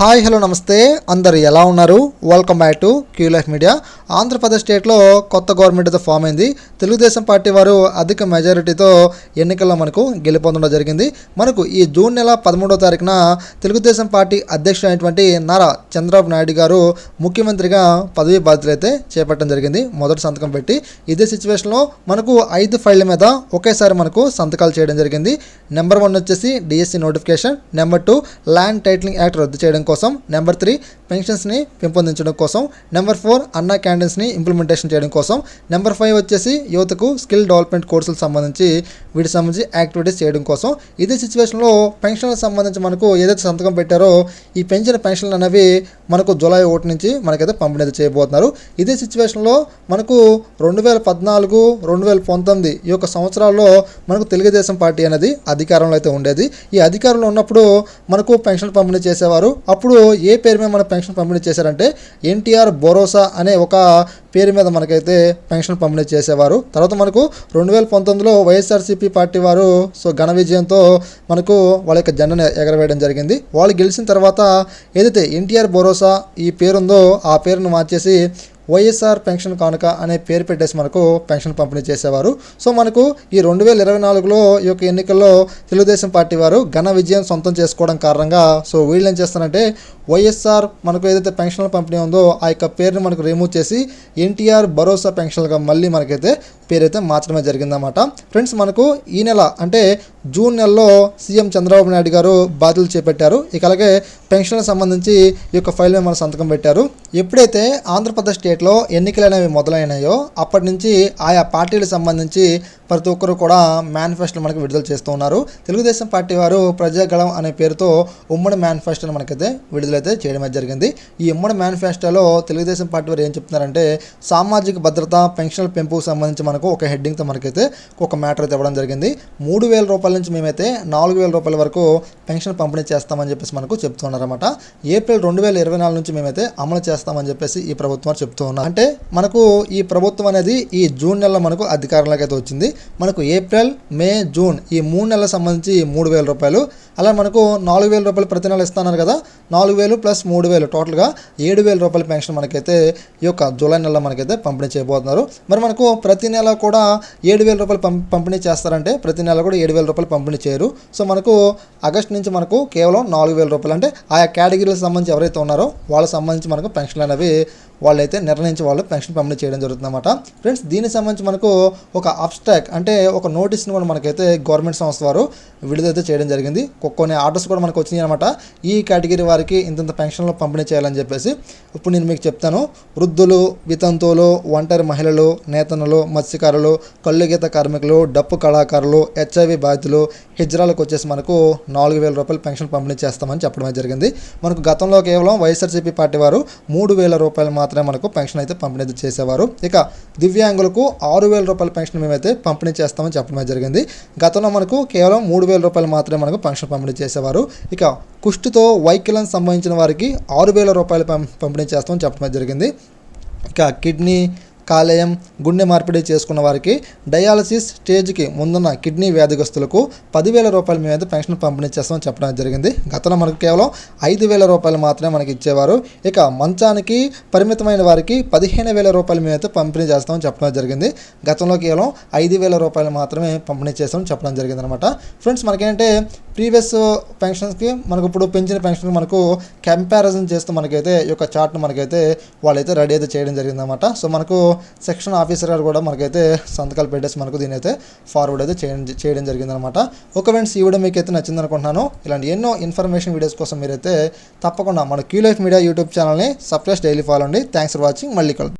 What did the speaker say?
Hi hello నమస్తే. అందరు ఎలా ఉన్నారు? Welcome back to Q life media Andhra Pradesh స్టేట్లో కొత్త గవర్నమెంట్ అయితే ఫామ్ అయింది. తెలుగుదేశం పార్టీ వారు అధిక మెజారిటీతో ఎన్నికల్లో మనకు గెలుపొందడం జరిగింది. మనకు ఈ జూన్ నెల పదమూడవ తారీఖున తెలుగుదేశం పార్టీ అధ్యక్షుడైనటువంటి నారా చంద్రబాబు నాయుడు గారు ముఖ్యమంత్రిగా పదవి బాధ్యతలు అయితే చేపట్టడం జరిగింది. మొదటి సంతకం పెట్టి ఇదే సిచ్యువేషన్లో మనకు ఐదు ఫైళ్ళ మీద ఒకేసారి మనకు సంతకాలు చేయడం జరిగింది. నెంబర్ వన్ వచ్చేసి DSC notification number two land titling act రద్దు చేయడం కోసం నెంబర్ త్రీ పెన్షన్స్ని పెంపొందించడం కోసం నెంబర్ ఫోర్ అన్నా క్యాంటీన్స్ని ఇంప్లిమెంటేషన్ చేయడం కోసం నెంబర్ ఫైవ్ వచ్చేసి యువతకు స్కిల్ డెవలప్మెంట్ కోర్సులకు సంబంధించి వీటికి సంబంధించి యాక్టివిటీస్ చేయడం కోసం. ఇదే సిచ్యువేషన్లో పెన్షన్లకు సంబంధించి మనకు ఏదైతే సంతకం పెట్టారో ఈ పెంచిన పెన్షన్లు అనేవి మనకు జూలై ఒకటి నుంచి మనకైతే పంపిణీ చేయబోతున్నారు. ఇదే సిచ్యువేషన్లో మనకు రెండు వేల పద్నాలుగు రెండు వేల పంతొమ్మిది ఈ యొక్క సంవత్సరాల్లో మనకు తెలుగుదేశం పార్టీ అనేది అధికారంలో అయితే ఉండేది. ఈ అధికారంలో ఉన్నప్పుడు మనకు పెన్షన్ పంపిణీ చేసేవారు. అప్పుడు ఏ పేరు మీద మన పెన్షన్ పంపిణీ చేశారంటే ఎన్టీఆర్ భరోసా అనే ఒక పేరు మీద మనకైతే పెన్షన్ పంపిణీ చేసేవారు. తర్వాత మనకు రెండు వేల పంతొమ్మిదిలో వైఎస్ఆర్సీపీ పార్టీ వారు సో ఘన విజయంతో మనకు వాళ్ళ యొక్క జెండను ఎగరవేయడం జరిగింది. వాళ్ళు గెలిచిన తర్వాత ఏదైతే ఎన్టీఆర్ భరోసా ఈ పేరుందో ఆ పేరును మార్చేసి వైఎస్ఆర్ పెన్షన్ కానుక అనే పేరు పెట్టేసి మనకు పెన్షన్ పంపిణీ చేసేవారు. సో మనకు ఈ రెండు వేల ఇరవై నాలుగులో ఈ యొక్క ఎన్నికల్లో తెలుగుదేశం పార్టీ వారు ఘన విజయం సొంతం చేసుకోవడం కారణంగా సో వీళ్ళు ఏం చేస్తారంటే వైఎస్ఆర్ మనకు ఏదైతే పెన్షన్ల పంపిణీ ఉందో ఆ యొక్క పేరుని మనకు రిమూవ్ చేసి ఎన్టీఆర్ భరోసా పెన్షన్లుగా మళ్ళీ మనకైతే పేరైతే మార్చడమే జరిగిందన్నమాట. ఫ్రెండ్స్ మనకు ఈ నెల అంటే జూన్ నెలలో సీఎం చంద్రబాబు నాయుడు గారు బాధ్యతలు చేపట్టారు. ఇక అలాగే పెన్షన్లకు సంబంధించి ఈ యొక్క ఫైల్ మీద మన సంతకం పెట్టారు. ఎప్పుడైతే ఆంధ్రప్రదేశ్ స్టేట్లో ఎన్నికలు అనేవి మొదలైనాయో అప్పటి నుంచి ఆయా పార్టీలకు సంబంధించి ప్రతి ఒక్కరు కూడా మేనిఫెస్టోలు మనకి విడుదల చేస్తూ ఉన్నారు. తెలుగుదేశం పార్టీ వారు ప్రజాగళం అనే పేరుతో ఉమ్మడి మేనిఫెస్టోని మనకైతే విడుదలైతే చేయడం అయితే జరిగింది. ఈ ఉమ్మడి మేనిఫెస్టోలో తెలుగుదేశం పార్టీ వారు ఏం చెప్తున్నారంటే సామాజిక భద్రత పెన్షన్ల పెంపుకు సంబంధించి మనకు ఒక హెడ్డింగ్తో మనకైతే ఒక మ్యాటర్ అయితే ఇవ్వడం జరిగింది. మూడు వేల రూపాయల నుంచి మేమైతే నాలుగు వేల రూపాయల వరకు పెన్షన్ పంపిణీ చేస్తామని చెప్పేసి మనకు చెప్తున్నారన్నమాట. ఏప్రిల్ రెండు వేల ఇరవై నాలుగు నుంచి మేమైతే అమలు చేస్తామని చెప్పేసి ఈ ప్రభుత్వం వారు చెప్తూ ఉన్నారు. అంటే మనకు ఈ ప్రభుత్వం అనేది ఈ జూన్ నెలలో మనకు అధికారంలోకి అయితే వచ్చింది. మనకు ఏప్రిల్ మే జూన్ ఈ మూడు నెలలకు సంబంధించి మూడు వేల రూపాయలు అలా మనకు నాలుగు వేల రూపాయలు ప్రతి నెల ఇస్తున్నారు కదా నాలుగు వేలు ప్లస్ మూడు వేలు టోటల్గా ఏడు వేల రూపాయల పెన్షన్ మనకైతే ఈ యొక్క జూలై నెలలో మనకైతే పంపిణీ చేయబోతున్నారు. మరి మనకు ప్రతి నెల కూడా ఏడు వేల రూపాయలు పం పంపిణీ చేస్తారంటే ప్రతి నెల కూడా ఏడు వేల రూపాయలు పంపిణీ చేయరు. సో మనకు ఆగస్ట్ నుంచి మనకు కేవలం నాలుగు వేల రూపాయలు అంటే ఆయా కేటగిరీలకు సంబంధించి ఎవరైతే ఉన్నారో వాళ్ళకి సంబంధించి మనకు పెన్షన్లు అనేవి వాళ్ళైతే నిర్ణయించి వాళ్ళు పెన్షన్ పంపిణీ చేయడం జరుగుతుందన్నమాట. ఫ్రెండ్స్ దీనికి సంబంధించి మనకు ఒక అబ్స్ట్రాక్ అంటే ఒక నోటీస్ని కూడా మనకైతే గవర్నమెంట్ సంస్థ వారు విడుదలైతే చేయడం జరిగింది. కొన్ని ఆర్డర్స్ కూడా మనకు వచ్చినాయి అనమాట ఈ కేటగిరీ వారికి ఇంతంత పెన్షన్లు పంపిణీ చేయాలని చెప్పేసి ఇప్పుడు నేను మీకు చెప్తాను. వృద్ధులు వితంతువులు ఒంటరి మహిళలు నేతనులు మత్స్యకారులు కళ్ళుగీత కార్మికులు డప్పు కళాకారులు హెచ్ఐవి బాధితులు హిజ్రాలకు వచ్చేసి మనకు నాలుగు వేల రూపాయలు పెన్షన్ పంపిణీ చేస్తామని చెప్పడం జరిగింది. మనకు గతంలో కేవలం వైఎస్ఆర్సీపీ పార్టీ వారు మూడు వేల రూపాయలు మాత్రమే మనకు పెన్షన్ అయితే పంపిణీ అనేది చేసేవారు. ఇక దివ్యాంగులకు ఆరు వేల రూపాయల పెన్షన్ మేమైతే పంపిణీ చేస్తామని చెప్పడం జరిగింది. గతంలో మనకు కేవలం మూడు వేల రూపాయలు మాత్రమే మనకు పెన్షన్ పంపిణీ చేసేవారు. ఇక కుష్టుతో వైకల్యం సంబంధించిన వారికి ఆరు వేల రూపాయలు పంపిణీ చేస్తామని చెప్పడం జరిగింది. ఇక కిడ్నీ కాలేయం గుండె మార్పిడి చేసుకున్న వారికి డయాలసిస్ స్టేజ్కి ముందున్న కిడ్నీ వ్యాధిగ్రస్తులకు పదివేల రూపాయలు మేమైతే పెన్షన్ పంపిణీ చేస్తామని చెప్పడం జరిగింది. గతంలో మనకు కేవలం ఐదు వేల రూపాయలు మాత్రమే మనకి ఇచ్చేవారు. ఇక మంచానికి పరిమితమైన వారికి పదిహేను వేల రూపాయలు మేమైతే పంపిణీ చేస్తామని చెప్పడం జరిగింది. గతంలో కేవలం ఐదు వేల రూపాయలు మాత్రమే పంపిణీ చేస్తామని చెప్పడం జరిగింది అనమాట ఫ్రెండ్స్ మనకేంటే ప్రీవియస్ పెన్షన్స్కి మనకు ఇప్పుడు పెంచిన పెన్షన్ మనకు కంపారిజన్ చేస్తూ మనకైతే ఈ యొక్క చార్ట్ను మనకైతే వాళ్ళైతే రెడీ అయితే చేయడం జరిగిందనమాట సో మనకు సెక్షన్ ఆఫీసర్ గారు కూడా మనకైతే సంతకాలు పెట్టేసి మనకు దీని అయితే ఫార్వర్డ్ అయితే చేయడం చేయడం జరిగిందనమాట ఒక ఫ్రెండ్స్ ఈ వీడియో మీకు అయితే నచ్చింది అనుకుంటున్నాను. ఇలాంటి ఎన్నో ఇన్ఫర్మేషన్ వీడియోస్ కోసం మీరైతే తప్పకుండా మన క్యూ లైఫ్ మీడియా యూట్యూబ్ ఛానల్ని సబ్స్క్రైబ్ డైలీ ఫాలో అండి థ్యాంక్స్ ఫర్ వాచింగ్ మళ్ళీ కలుద్దాం.